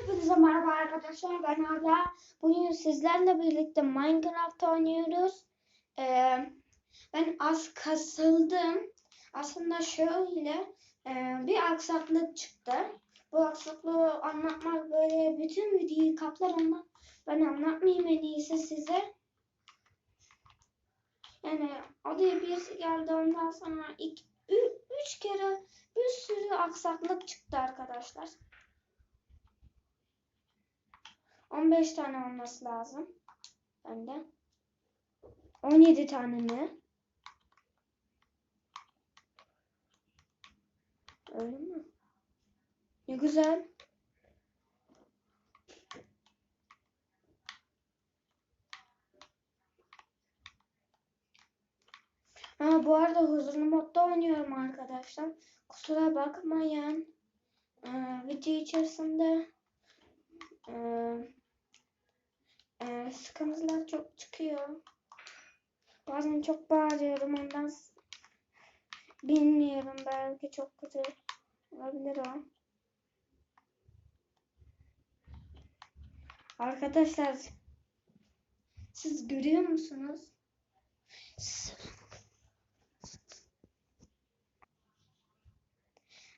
Hepinize merhaba arkadaşlar. Ben hala bugün sizlerle birlikte Minecraft oynuyoruz. Ee, ben az kasıldım. Aslında şöyle e, bir aksaklık çıktı. Bu aksaklığı anlatmak böyle bütün videoyu kaplar ama ben anlatmayayım en iyisi size. Yani odaya birisi geldi ondan sonra ilk, ü- üç kere bir sürü aksaklık çıktı arkadaşlar. 15 tane olması lazım. Bende. 17 tane mi? Öyle mi? Ne güzel. Ha, bu arada huzurlu modda oynuyorum arkadaşlar. Kusura bakmayın. Ee, video içerisinde ee, ee, sıkıntılar çok çıkıyor. Bazen çok bağırıyorum ondan bilmiyorum belki çok kötü olabilir o. Arkadaşlar siz görüyor musunuz?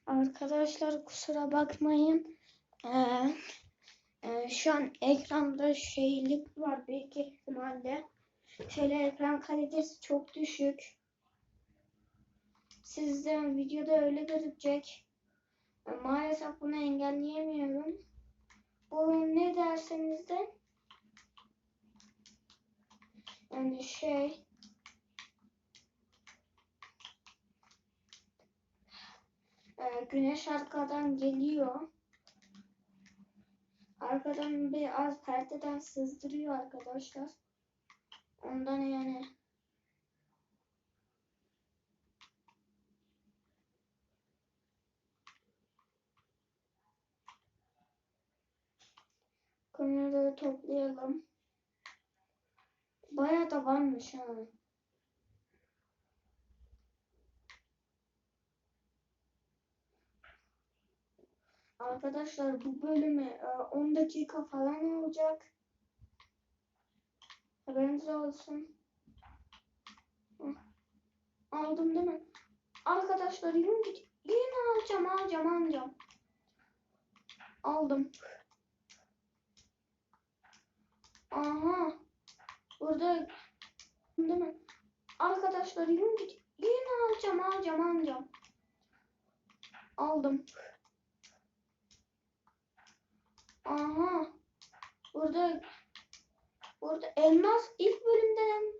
Arkadaşlar kusura bakmayın. Ee, ee, şu an ekranda şeylik var büyük ihtimalle. Şöyle ekran kalitesi çok düşük. Sizde videoda öyle gözükecek. Ee, Maalesef bunu engelleyemiyorum. Bu ne derseniz de yani şey e, güneş arkadan geliyor. Arkadan biraz perdeden sızdırıyor arkadaşlar. Ondan yani kameraları toplayalım. Bayağı da varmış ha. Arkadaşlar bu bölümü e, 10 dakika falan olacak. Haberiniz olsun. Aldım değil mi? Arkadaşlar yine, yine alacağım alacağım alacağım. Aldım. Aha. Burada değil mi? Arkadaşlar yine, yine alacağım alacağım alacağım. Aldım. Aha. Burada burada elmas ilk bölümden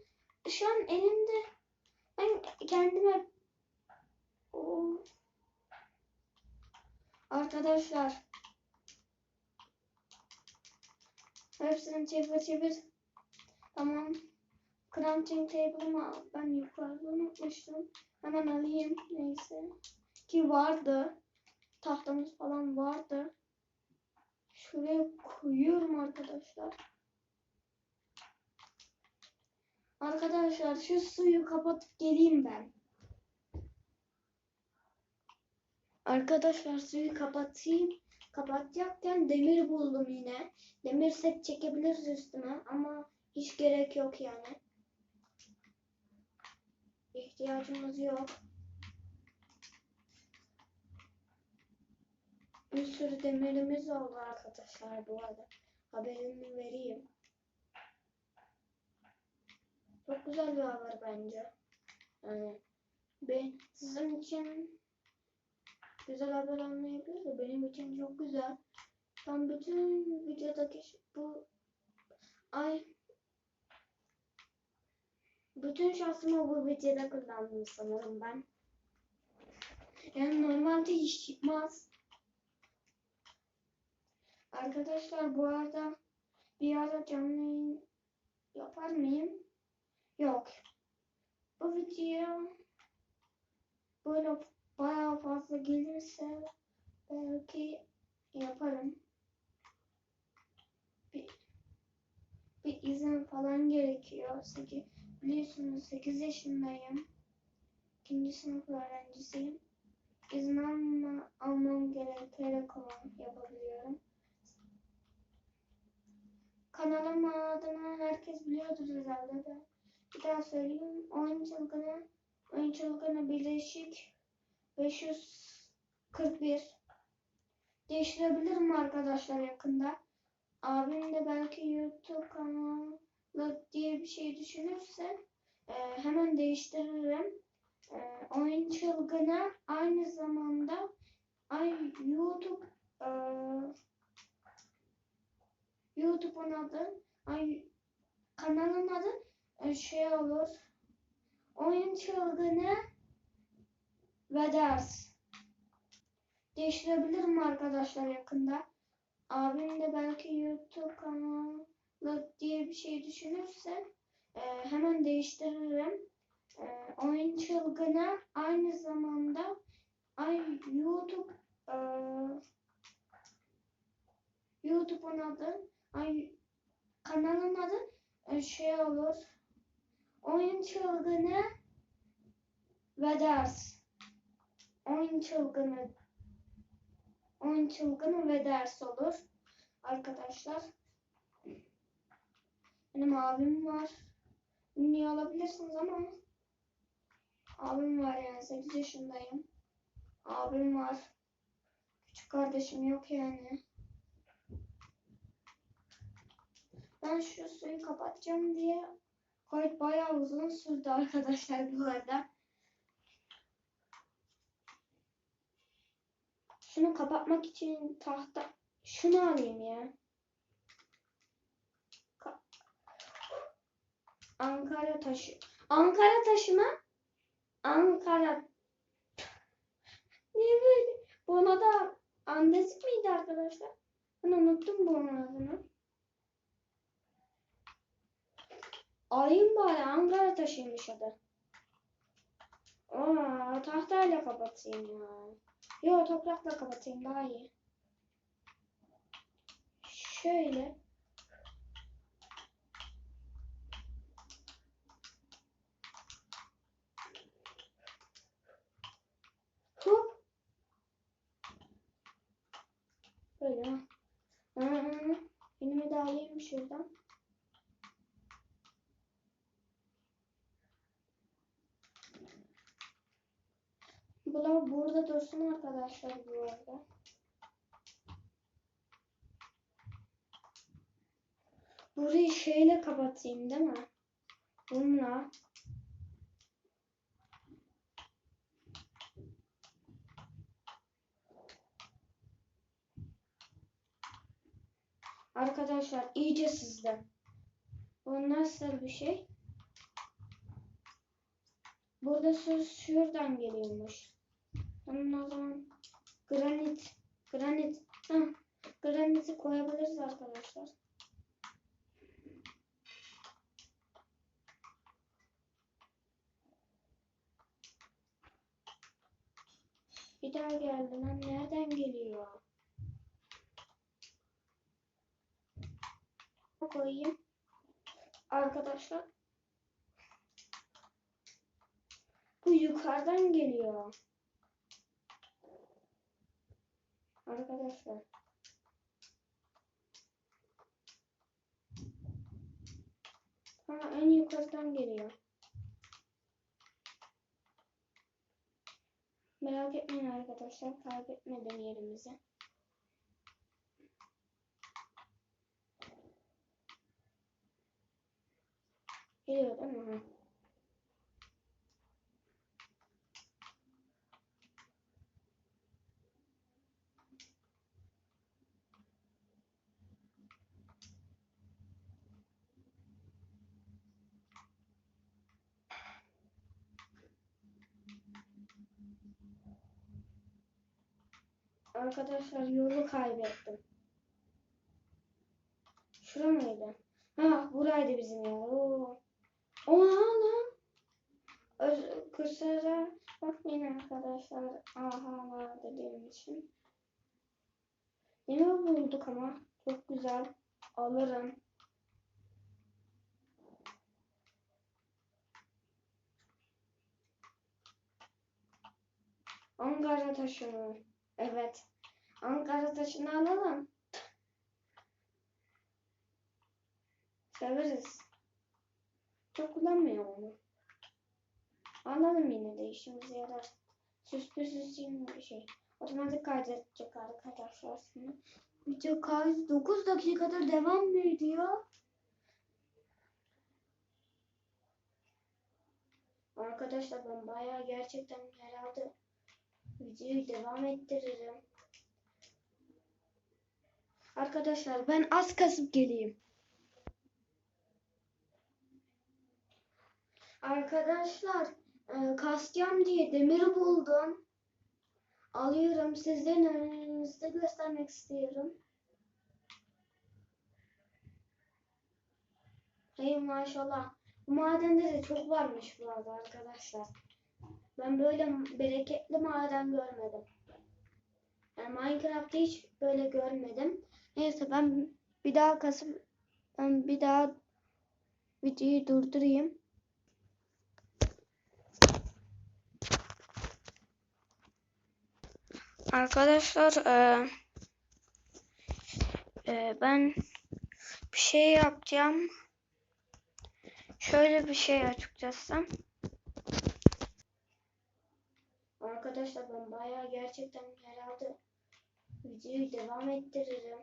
şu an elimde ben kendime Oo. Arkadaşlar. Hepsini çevir çevir. Tamam. Crafting table'ımı ben yukarıda unutmuştum. Hemen alayım. Neyse. Ki vardı. Tahtamız falan vardı şuraya koyuyorum arkadaşlar arkadaşlar şu suyu kapatıp geleyim ben Arkadaşlar suyu kapatayım. Kapatacakken demir buldum yine. Demir set çekebiliriz üstüne ama hiç gerek yok yani. İhtiyacımız yok. Bir sürü demirimiz oldu arkadaşlar bu arada. Haberini vereyim. Çok güzel bir haber bence. Yani ben sizin için güzel haber olmayabilir de benim için çok güzel. Ben bütün videodaki bu ay bütün şansımı bu videoda kullandım sanırım ben. Yani normalde hiç çıkmaz. Arkadaşlar bu arada bir ara canlı yayın yapar mıyım? Yok. Bu video böyle bayağı fazla gelirse belki yaparım. Bir, bir izin falan gerekiyor. Seki, biliyorsunuz 8 yaşındayım. İkinci sınıf öğrencisiyim. İzin alma, almam gerekerek olan yapabiliyorum. Kanalın adını herkes biliyordur herhalde de. Bir daha söyleyeyim. Oyun çılgını, oyun çılgını birleşik 541. Değiştirebilirim arkadaşlar yakında. Abim de belki YouTube kanalı diye bir şey düşünürse e, hemen değiştiririm. E, oyun çılgını aynı zamanda ay YouTube e, YouTube'un adı ay kanalın adı e, şey olur. Oyun çılgını ve ders. Değiştirebilirim arkadaşlar yakında. Abim de belki YouTube kanalı diye bir şey düşünürse e, hemen değiştiririm. E, oyun çılgını aynı zamanda ay YouTube e, YouTube'un adı ay kanalın adı e, şey olur. Oyun çılgını ve ders. Oyun çılgını oyun çılgını ve ders olur. Arkadaşlar. Benim abim var. Ünlü olabilirsiniz ama abim var yani 8 yaşındayım. Abim var. Küçük kardeşim yok yani. Ben şu suyu kapatacağım diye kayıt bayağı uzun sürdü arkadaşlar bu arada. Şunu kapatmak için tahta şunu alayım ya. Ka- Ankara taşı. Ankara taşı mı? Ankara. Niye böyle? Buna da Andesit miydi arkadaşlar? Ben unuttum bunun adını. Alayım bari Ankara taşıymış adı. Aa, tahtayla kapatayım ya. Yo toprakla kapatayım daha iyi. Şöyle. Hop. Böyle. Hı, Elimi de alayım şuradan. Bunlar burada dursun arkadaşlar bu arada. Burayı şeyle kapatayım değil mi? Bununla. Arkadaşlar iyice sizden. Bu nasıl bir şey? Burada söz şuradan geliyormuş. Onun o zaman granit, granit, ha, graniti koyabiliriz arkadaşlar. Bir daha geldi lan. Nereden geliyor? Koyayım. Arkadaşlar. Bu yukarıdan geliyor. Arkadaşlar. Ha, en yukarıdan geliyor. Merak etmeyin arkadaşlar. Kaybetmeden yerimizi. Geliyor değil mi? Arkadaşlar yolu kaybettim. Şura mıydı? Ha buraydı bizim. Oo. Oha lan. Öz- Kusura bakmayın arkadaşlar. Aha var dediğim için. Yine bulduk ama. Çok güzel. Alırım. Ankara taşı mı? Evet. Ankara taşını alalım. Severiz. Çok kullanmıyor onu. Anladım yine de işimize yarar. Süslü süslü bir şey. Otomatik kaydedecek arkadaşlar şimdi. Video kaydı 9 dakikadır devam ediyor? Arkadaşlar ben bayağı gerçekten herhalde videoyu devam ettiririm. Arkadaşlar ben az kasıp geleyim. Arkadaşlar e, kasacağım diye demir buldum. Alıyorum sizlerin önünüzde göstermek istiyorum. Hey maşallah. Bu madende de çok varmış bu arada arkadaşlar. Ben böyle bereketli maden görmedim. Yani Minecraft'ta hiç böyle görmedim. Neyse ben bir daha kasıp ben bir daha videoyu durdurayım. Arkadaşlar eee, eee, ben bir şey yapacağım. Şöyle bir şey açıkçası. Arkadaşlar ben bayağı gerçekten herhalde videoyu devam ettiririm.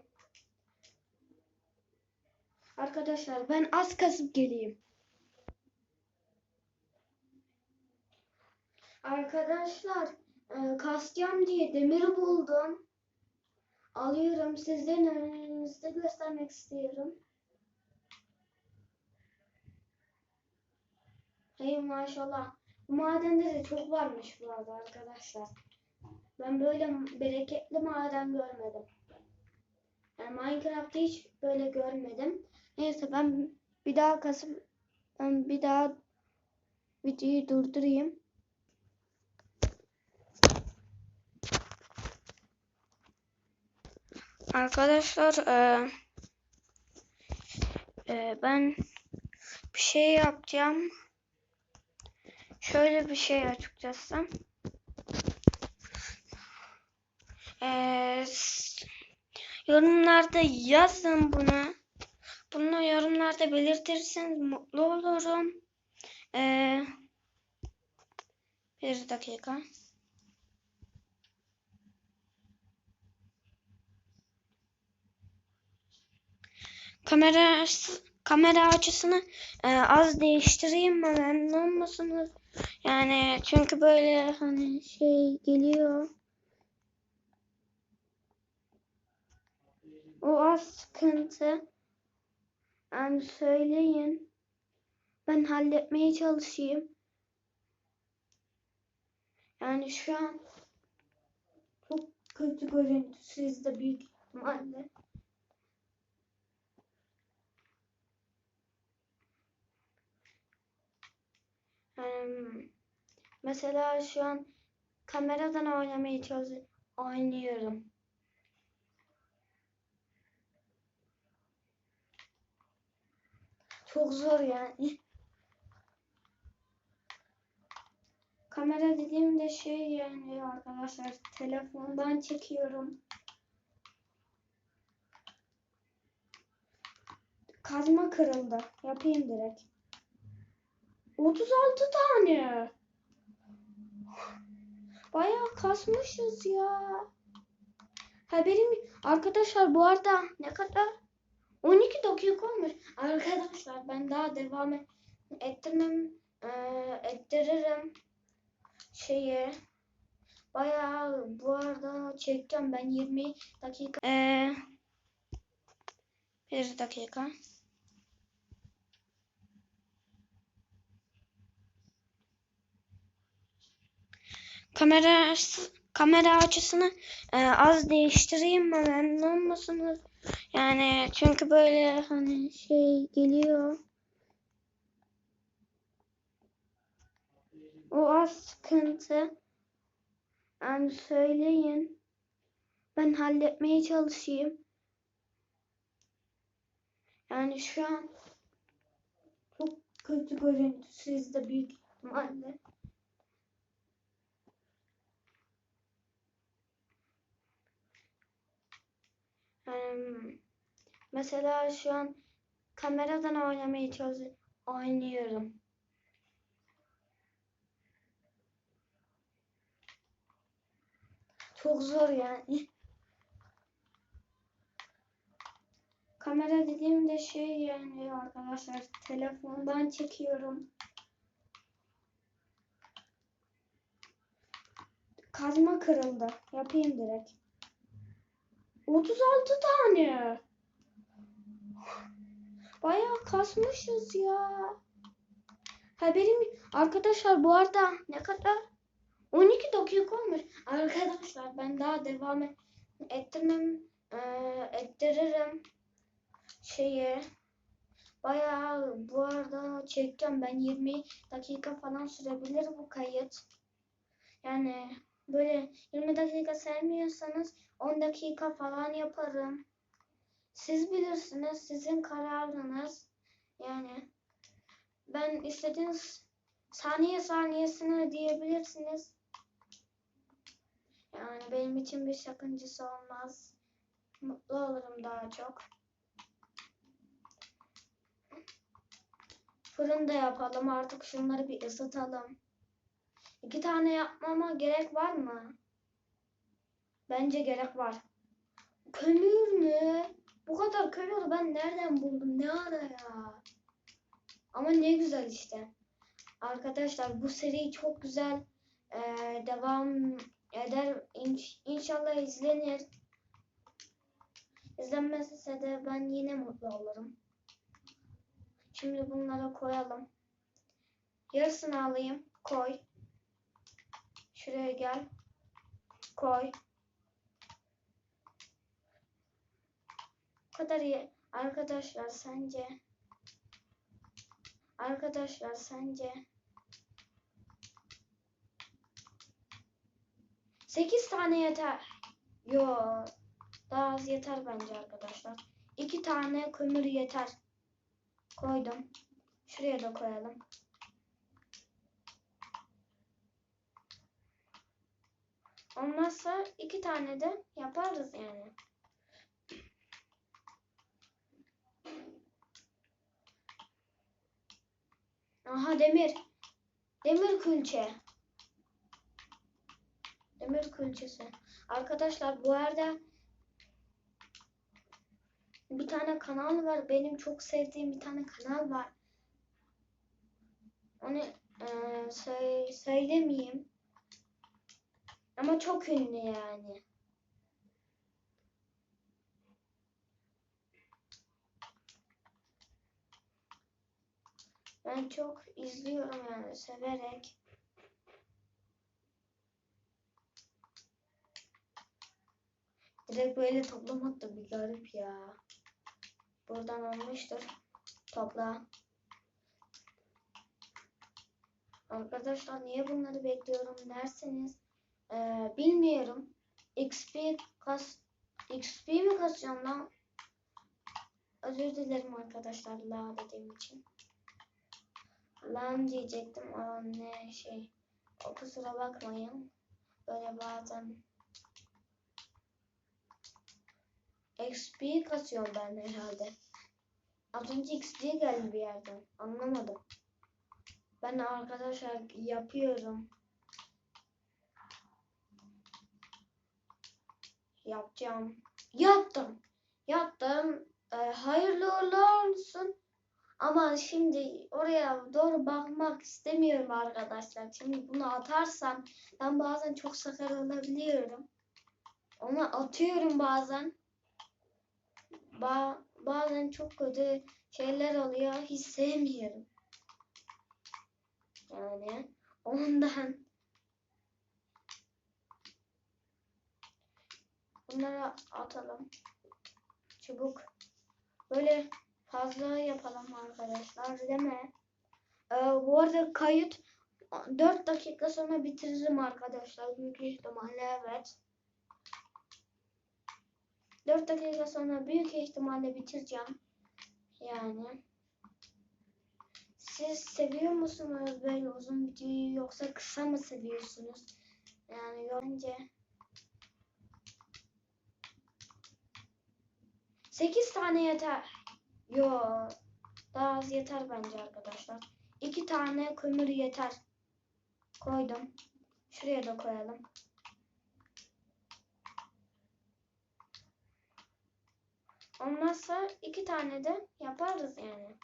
Arkadaşlar ben az kasıp geleyim. Arkadaşlar e, diye demiri buldum. Alıyorum sizlerin önünüzde göstermek istiyorum. Hey maşallah. Bu madende de çok varmış bu arada arkadaşlar. Ben böyle bereketli maden görmedim. Yani Minecraft'ta hiç böyle görmedim. Neyse ben bir daha kasıp ben bir daha videoyu durdurayım. Arkadaşlar eee, eee, ben bir şey yapacağım. Şöyle bir şey açıkçası. S- yorumlarda yazın bunu. Bunu yorumlarda belirtirseniz mutlu olurum. Eee, bir dakika. Kamera kamera açısını e, az değiştireyim mi memnun musunuz? Yani çünkü böyle hani şey geliyor. O az sıkıntı. Yani söyleyin. Ben halletmeye çalışayım. Yani şu an çok kötü görüntü sizde büyük ihtimalle. Em, mesela şu an kameradan oynamaya çalışıyorum. Oynuyorum. Çok zor yani. Kamera dediğimde şey yani arkadaşlar telefondan çekiyorum. Kazma kırıldı. Yapayım direkt. 36 tane. Bayağı kasmışız ya. Haberim arkadaşlar bu arada ne kadar? 12 dakika olmuş. Arkadaşlar ben daha devam et- ettirmem eee, ettiririm şeyi. Bayağı bu arada çekeceğim ben 20 dakika. Eee bir dakika. Kamera kamera açısını e, az değiştireyim mi memnun musunuz? Yani çünkü böyle hani şey geliyor. O az sıkıntı. Yani söyleyin. Ben halletmeye çalışayım. Yani şu an çok kötü görüntü sizde büyük ihtimalle. Mesela şu an kameradan oynamaya çalışıyorum. Oynuyorum. Çok zor yani. Kamera dediğimde şey yani arkadaşlar telefondan çekiyorum. Kazma kırıldı. Yapayım direkt. 36 tane. Bayağı kasmışız ya. Ha benim arkadaşlar bu arada ne kadar? 12 dakika olmuş. Arkadaşlar ben daha devam et- ettirmem eee, ettiririm şeyi. Bayağı bu arada çekeceğim ben 20 dakika falan sürebilir bu kayıt. Yani böyle 20 dakika sevmiyorsanız 10 dakika falan yaparım. Siz bilirsiniz, sizin kararınız. Yani ben istediğiniz saniye saniyesine diyebilirsiniz. Yani benim için bir sakıncası olmaz. Mutlu olurum daha çok. Fırında yapalım artık şunları bir ısıtalım. İki tane yapmama gerek var mı? Bence gerek var. Kömür mü? Bu kadar kömür ben nereden buldum? Ne ara ya? Ama ne güzel işte. Arkadaşlar bu seri çok güzel eee, devam eder. İnş- İnşallah izlenir. İzlenmezse de ben yine mutlu olurum. Şimdi bunlara koyalım. Yarısını alayım. Koy. Şuraya gel. Koy. Kadar iyi. Arkadaşlar sence? Arkadaşlar sence? 8 tane yeter. Yo. Daha az yeter bence arkadaşlar. 2 tane kömür yeter. Koydum. Şuraya da koyalım. Olmazsa iki tane de yaparız yani. Aha demir. Demir külçe. Demir külçesi. Arkadaşlar bu arada bir tane kanal var. Benim çok sevdiğim bir tane kanal var. Onu eee, söy- söylemeyeyim. Ama çok ünlü yani. Ben çok izliyorum yani severek. Direkt böyle toplamak da bir garip ya. Buradan olmuştur. Topla. Arkadaşlar niye bunları bekliyorum derseniz eee, bilmiyorum. XP kas XP mi kasıyorum lan? Özür dilerim arkadaşlar la dediğim için. Lan diyecektim ama ne şey. O kusura bakmayın. Böyle bazen XP kasıyorum ben herhalde. Az önce XP geldi bir yerden. Anlamadım. Ben arkadaşlar yapıyorum. Yapacağım. Yaptım. Yaptım. Ee, hayırlı olsun. Ama şimdi oraya doğru bakmak istemiyorum arkadaşlar. Şimdi bunu atarsam ben bazen çok sakar olabiliyorum. Onu atıyorum bazen. Ba bazen çok kötü şeyler oluyor. Hiç sevmiyorum. Yani ondan bunları atalım. Çubuk. Böyle fazla yapalım arkadaşlar değil mi? Ee, bu arada kayıt 4 dakika sonra bitiririm arkadaşlar. Büyük ihtimalle evet. 4 dakika sonra büyük ihtimalle bitireceğim. Yani. Siz seviyor musunuz böyle uzun videoyu yoksa kısa mı seviyorsunuz? Yani bence 8 tane yeter. Yo Daha az yeter bence arkadaşlar. İki tane kömür yeter. Koydum. Şuraya da koyalım. Olmazsa iki tane de yaparız yani.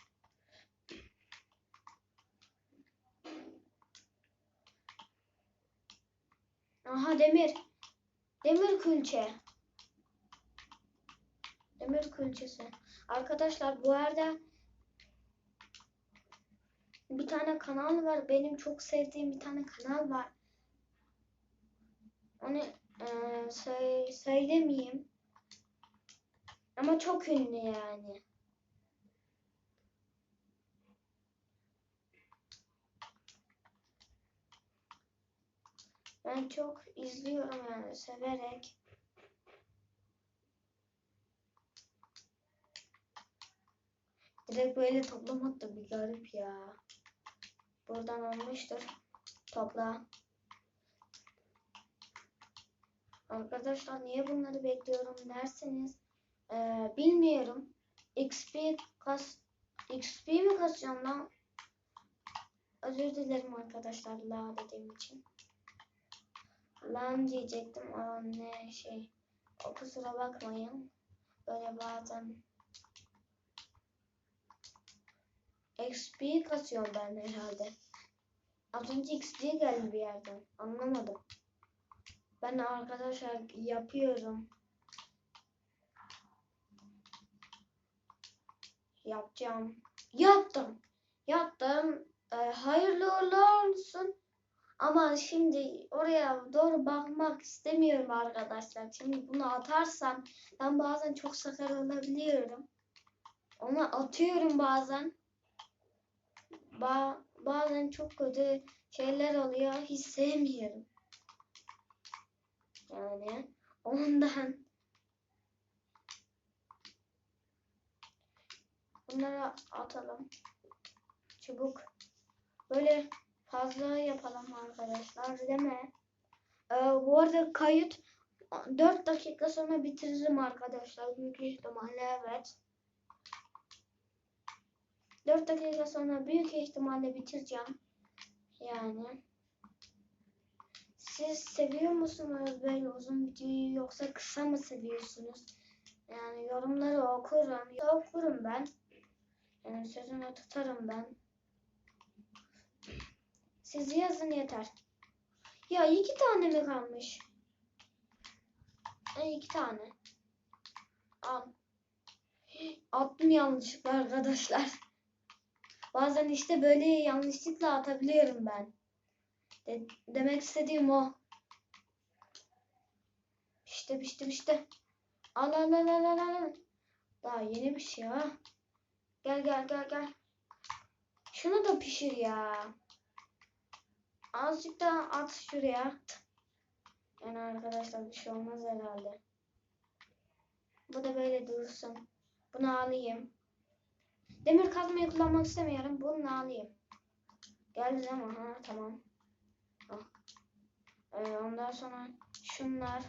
Aha demir. Demir külçe. Demir külçesi. Arkadaşlar bu arada bir tane kanal var. Benim çok sevdiğim bir tane kanal var. Onu eee söy- söylemeyeyim. Ama çok ünlü yani. Ben çok izliyorum yani severek. Direkt böyle toplamak da bir garip ya. Buradan olmuştur. Topla. Arkadaşlar niye bunları bekliyorum derseniz eee, bilmiyorum. XP kas XP mi kasacağım lan? Özür dilerim arkadaşlar la dediğim için. Lan diyecektim. Aa ne şey. O kusura bakmayın. Böyle bazen XP kasıyorum ben herhalde. Az önce XP geldi bir yerden. Anlamadım. Ben arkadaşlar yapıyorum. Yapacağım. Yaptım. Yaptım. Ee, hayırlı uğurlu olsun. Ama şimdi oraya doğru bakmak istemiyorum arkadaşlar. Şimdi bunu atarsam ben bazen çok sakar olabiliyorum. Onu atıyorum bazen. Ba bazen çok kötü şeyler oluyor. Hiç sevmiyorum. Yani ondan bunları atalım. Çubuk. Böyle fazla yapalım arkadaşlar mi? Ee, bu arada kayıt 4 dakika sonra bitiririm arkadaşlar. Büyük ihtimalle evet. 4 dakika sonra büyük ihtimalle bitireceğim. Yani. Siz seviyor musunuz böyle uzun videoyu yoksa kısa mı seviyorsunuz? Yani yorumları okurum. Okurum ben. Yani sözümü tutarım ben. Siz yazın yeter. Ya iki tane mi kalmış? E, iki tane. Al. Attım yanlışlıkla arkadaşlar. Bazen işte böyle yanlışlıkla atabiliyorum ben. De- demek istediğim o. Pişti pişti pişti. Al al al al al. Daha yeni bir şey ha. Gel gel gel gel. Şunu da pişir ya. Azıcık daha at şuraya. Yani arkadaşlar bir şey olmaz herhalde. Bu da böyle dursun. Bunu alayım. Demir kazmayı kullanmak istemiyorum. Bunu alayım. Geldi mi? Ha tamam. Ah. Ee, ondan sonra şunlar.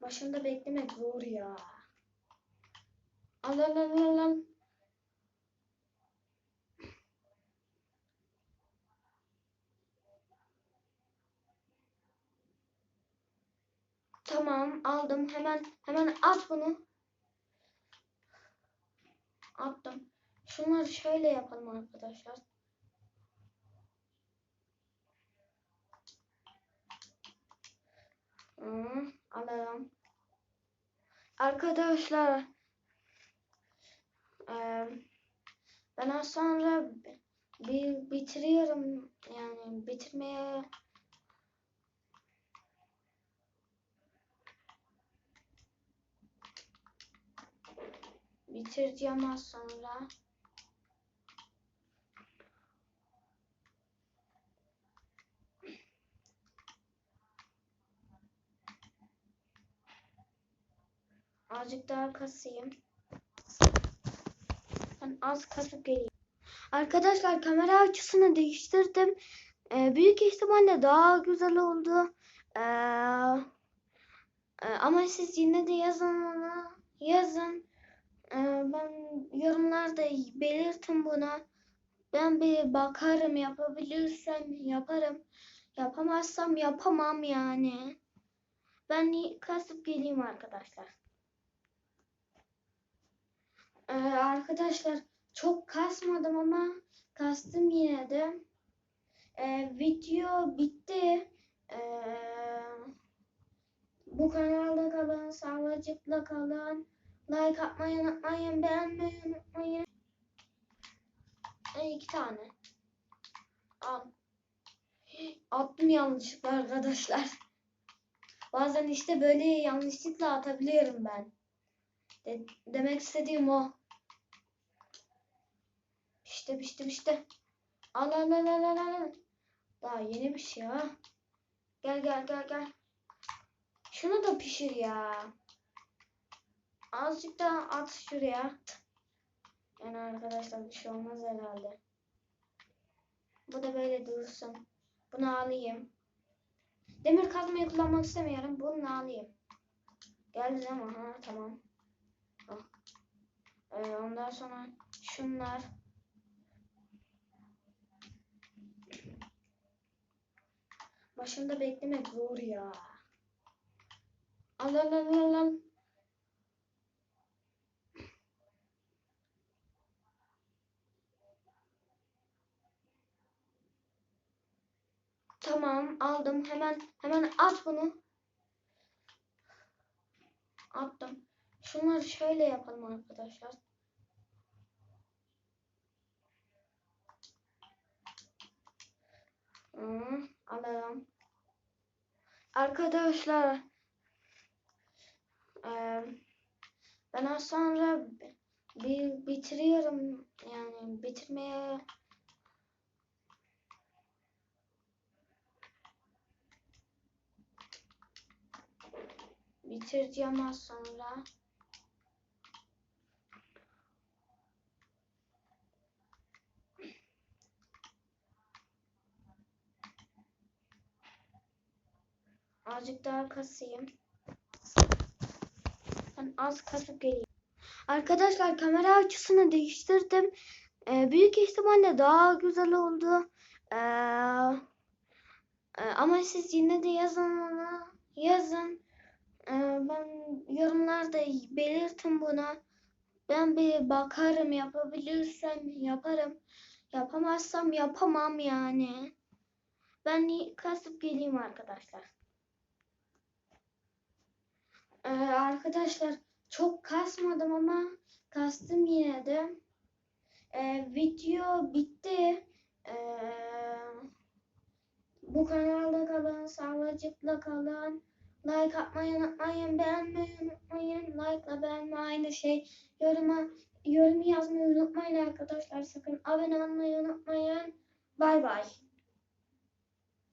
Başında beklemek zor ya. Al al al al al. Tamam aldım. Hemen hemen at bunu. Attım. Şunları şöyle yapalım arkadaşlar. Hı, alalım. Arkadaşlar eee, ben az sonra bir bitiriyorum yani bitirmeye bitireceğim az sonra. Azıcık daha kasayım. Ben az kasıp geleyim. Arkadaşlar kamera açısını değiştirdim. Ee, büyük ihtimalle daha güzel oldu. Ee, Ee, ama siz yine de yazın onu. Yazın. Ee, ben yorumlarda belirtin buna. Ben bir bakarım yapabilirsem yaparım. Yapamazsam yapamam yani. Ben kasıp geleyim arkadaşlar. Ee, arkadaşlar çok kasmadım ama kastım yine de. Ee, video bitti. Ee, bu kanalda kalın, sağlıcakla kalın. Like atmayı unutmayın, beğenmeyi unutmayın. Ee, iki tane. Al. Attım yanlışlıkla arkadaşlar. Bazen işte böyle yanlışlıkla atabiliyorum ben. De- demek istediğim o. İşte işte işte. Al al al al al al. Daha yeni bir şey ha. Gel gel gel gel. Şunu da pişir ya. Azıcık daha at şuraya. Yani arkadaşlar bir şey olmaz herhalde. Bu da böyle dursun. Bunu alayım. Demir kazmayı kullanmak istemiyorum. Bunu alayım. Geldi ama ha tamam. Al. Ee, ondan sonra şunlar. Başında beklemek zor ya. Al al al al al. Tamam aldım. Hemen hemen at bunu. Attım. Şunları şöyle yapalım arkadaşlar. Hı, alalım. Arkadaşlar eee, ben az sonra bitiriyorum yani bitirmeye bitireceğim az sonra. Azıcık daha kasayım. Ben az kasıp geleyim. Arkadaşlar kamera açısını değiştirdim. Ee, büyük ihtimalle daha güzel oldu. Ee, e, ama siz yine de yazın onu. Yazın. Ee, ben yorumlarda belirtin buna. Ben bir bakarım yapabilirsem yaparım. Yapamazsam yapamam yani. Ben kasıp geleyim arkadaşlar. Ee, arkadaşlar çok kasmadım ama kastım yine de. Ee, video bitti. Ee, bu kanalda kalın, sağlıcakla kalın. Like atmayı unutmayın, beğenmeyi unutmayın. Like'la beğenme aynı şey. Yoruma, yorum yazmayı unutmayın arkadaşlar sakın. Abone olmayı unutmayın. Bay bay.